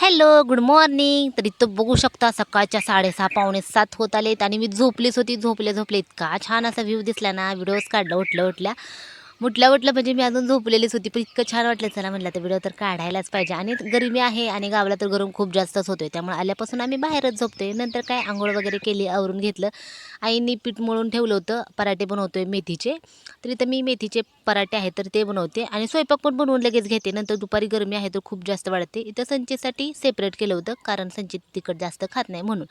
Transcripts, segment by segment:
Hello good morning. तर इथं बघू शकता सकाळच्या साडेसहा पावणे सात होत आलेत आणि मी झोपलीच होती. झोपले झोपले इतका छान असा व्ह्यू दिसला ना. व्हिडिओज काढला उठल्या उठल्या. मुठल्या उठलं म्हणजे मी अजून झोपलेलीच होती. पण इतकं छान वाटलं चला म्हटलं तर व्हिडिओ तर काढायलाच पाहिजे. आणि गरमी आहे आणि गावाला तर गरम खूप जास्तच होतोय. त्यामुळे आल्यापासून आम्ही बाहेरच झोपतोय. नंतर काय आंघोळ वगैरे केली आवरून घेतलं. आईनी पीठ मळून ठेवलं होतं. पराठे बनवतोय मेथीचे. तर इथं मी मेथीचे पराठे आहेत तर ते बनवते. आणि स्वयंपाक पण बनवून लगेच घेते. नंतर दुपारी गरमी आहे तर खूप जास्त वाढते. इथं संचेसाठी सेपरेट केलं होतं कारण संचित तिखट जास्त खात नाही म्हणून.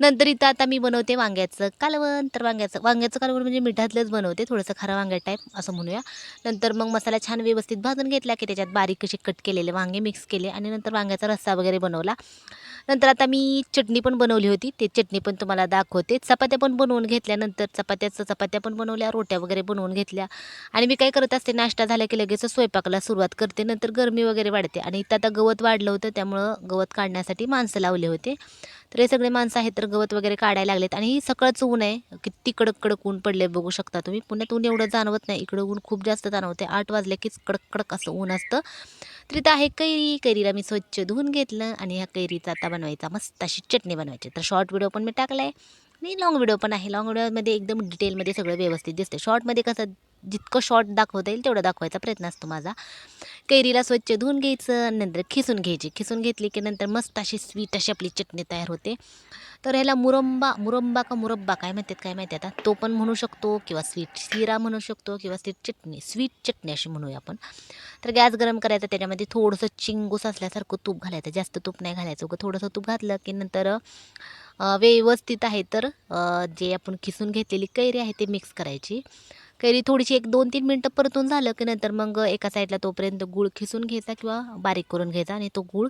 नंतर इथं आता मी बनवते वांग्याचं कालवण. तर वांग्याचं वांग्याचं कालवण म्हणजे मिठातलंच बनवते. थोडंसं खरा वांग्या टाईप असं म्हणून म्हणूया नंतर मग मसाला छान व्यवस्थित भाजून घेतला की त्याच्यात बारीक कसे कट केलेले वांगे मिक्स केले आणि नंतर वांग्याचा रस्सा वगैरे बनवला. नंतर आता मी चटणी पण बनवली होती. ते चटणी पण तुम्हाला दाखवते. चपात्या पण बनवून घेतल्यानंतर चपात्याचं चपात्या पण बनवल्या रोट्या वगैरे बनवून घेतल्या. आणि मी काय करत असते नाश्ता झाला की लगेच स्वयंपाकाला सुरुवात करते. नंतर गरमी वगैरे वाढते आणि इथं आता गवत वाढलं होतं त्यामुळं गवत काढण्यासाठी माणसं लावले होते. तर हे सगळे माणसं आहेत तर गवत वगैरे काढायला लागलेत. आणि ही सकाळचं ऊन आहे किती कडक कडक ऊन पडले बघू शकता तुम्ही. पुण्यात ऊन एवढं जाणवत नाही. इकडं ऊन खूप जास्त जाणवते आठ वाजले कीच कडक कडक असं ऊन असतं. तर इथं आहे कैरी. कैरीला मी स्वच्छ धुवून घेतलं आणि ह्या कैरीचा आता बनवायचा मस्त अशी चटणी बनवायची. तर शॉर्ट व्हिडिओ पण मी टाकला आहे आणि लॉंग व्हिडिओ पण आहे. लॉंग व्हिडिओमध्ये एकदम डिटेलमध्ये सगळं व्यवस्थित दिसते शॉर्टमध्ये कसं जितकं शॉर्ट दाखवता येईल तेवढं दाखवायचा प्रयत्न असतो माझा. कैरीला स्वच्छ धुवून घ्यायचं नंतर खिसून घ्यायची. खिसून घेतली की नंतर मस्त अशी स्वीट अशी आपली चटणी तयार होते. तर ह्याला मुरंबा मुरंबा का मुरब्बा काय म्हणतात काय माहिती आता? तो पण म्हणू शकतो किंवा स्वीट शिरा म्हणू शकतो किंवा स्वीट चटणी स्वीट चटणी अशी म्हणूया आपण. तर गॅस गरम करायचा त्याच्यामध्ये थोडंसं चिंगूस असल्यासारखं तूप घालायचं. जास्त तूप नाही घालायचं. उगं थोडंसं तूप घातलं की नंतर व्यवस्थित आहे तर जे आपण खिसून घेतलेली कैरी आहे ते मिक्स करायची. कैरी थोडीशी एक दोन तीन मिनटं परतून झालं की नंतर मग एका साईडला तोपर्यंत गूळ खिसून घ्यायचा किंवा बारीक करून घ्यायचा आणि तो गूळ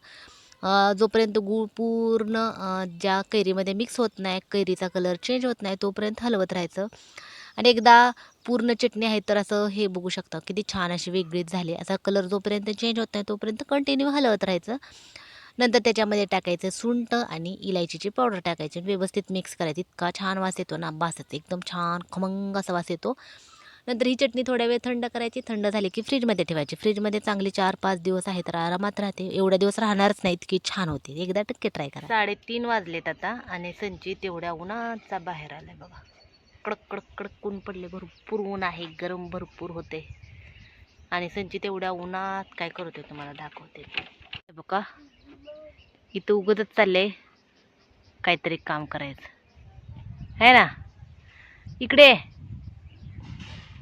जोपर्यंत गूळ पूर्ण ज्या कैरीमध्ये मिक्स होत नाही कैरीचा कलर चेंज होत नाही तोपर्यंत हलवत राहायचं. आणि एकदा पूर्ण चटणी आहे तर असं हे बघू शकता किती छान अशी वेगळीच झाली. असा कलर जोपर्यंत चेंज होत नाही तोपर्यंत कंटिन्यू हलवत राहायचं. नंतर त्याच्यामध्ये टाकायचं सुंट आणि इलायचीची पावडर टाकायची व्यवस्थित मिक्स करायची. इतका छान वास येतो ना बासाचा एकदम छान खमंग असा वास येतो. नंतर ही चटणी थोड्या वेळ थंड करायची थंड झाली की फ्रीजमध्ये ठेवायची. फ्रीजमध्ये चांगली चार पाच दिवस आहे तर आरामात राहते. एवढ्या दिवस राहणारच नाही इतकी छान होते एकदा टक्के ट्राय करा. साडेतीन वाजलेत आता आणि संचित तेवढ्या उन्हाचा बाहेर आलाय बघा. कडक कडक कडक ऊन पडले. भरपूर ऊन आहे. गरम भरपूर होते. आणि संचित एवढ्या उन्हात काय करते तुम्हाला दाखवते. बघा. इथं उगतच चाललंय काहीतरी काम करायचं. है ना? इकडे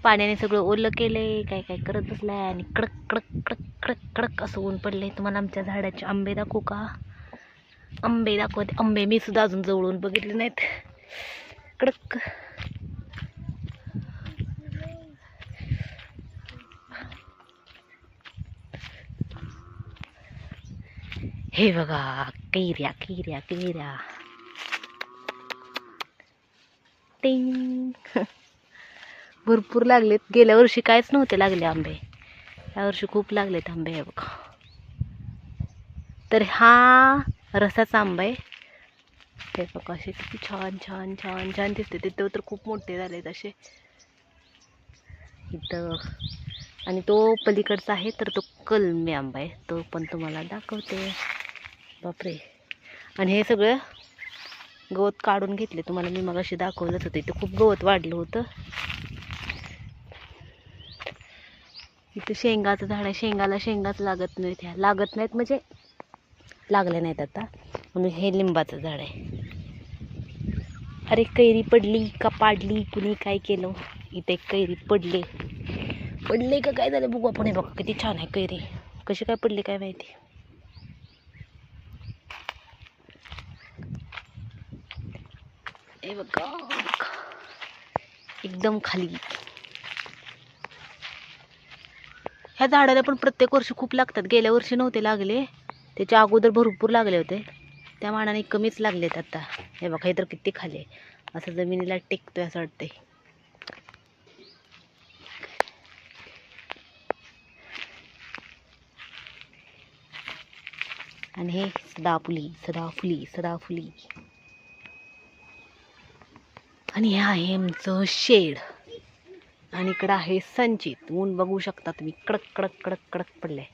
पाण्याने सगळं ओलं केलं आहे काय काय करत बसलाय आणि कडक कडक कडक कडक कडक असं ऊन पडलं आहे तुम्हाला आमच्या झाडाचे आंबे दाखवू का? आंबे दाखवते. आंबे मी सुद्धा अजून जवळून बघितले नाहीत. कडक. हे बघा कैऱ्या कैऱ्या कैऱ्या. टिंग. भरपूर लागलेत. गेल्या वर्षी काहीच नव्हते लागले आंबे. या वर्षी खूप लागलेत आंबे हे बघा. तर हा रसाचा आंबा आहे. हे बघा असे किती छान छान छान छान दिसते. तिथं तर खूप मोठे झालेत असे. इथं आणि तो पलीकडचा आहे तर तो कलमी आंबा आहे. तो पण तुम्हाला दाखवते. बापरे. आणि हे सगळं गवत काढून घेतले. तुम्हाला मी मगाशी दाखवलंच होतं. इथं खूप गवत वाढलं होतं. इथं शेंगाचं झाड आहे. शेंगाला शेंगाच लागत नाहीत ह्या लागत नाहीत म्हणजे लागले नाहीत आता. म्हणून हे लिंबाचं झाड आहे. अरे कैरी पडली का पाडली? कुणी काय केलं? इथे कैरी पडली. पडले का काय झालं? बघू आपण. हे बघा किती छान आहे कैरी. कशी काय पडली काय माहिती? हे बघा. एकदम खाली. ह्या झाडाला पण प्रत्येक वर्षी खूप लागतात. गेल्या वर्षी नव्हते लागले. त्याच्या अगोदर भरपूर लागले होते. त्या मानाने कमीच लागलेत आता. हे बघा हे तर किती खाली आहे. असं जमिनीला टेकतोय असं वाटतंय. आणि हे सदाफुली सदाफुली सदाफुली. आणि हे आहे आमचं शेड. आणि इकडं आहे संचित. ऊन बघू शकता तुम्ही. कडक कडक कडक कडक पडले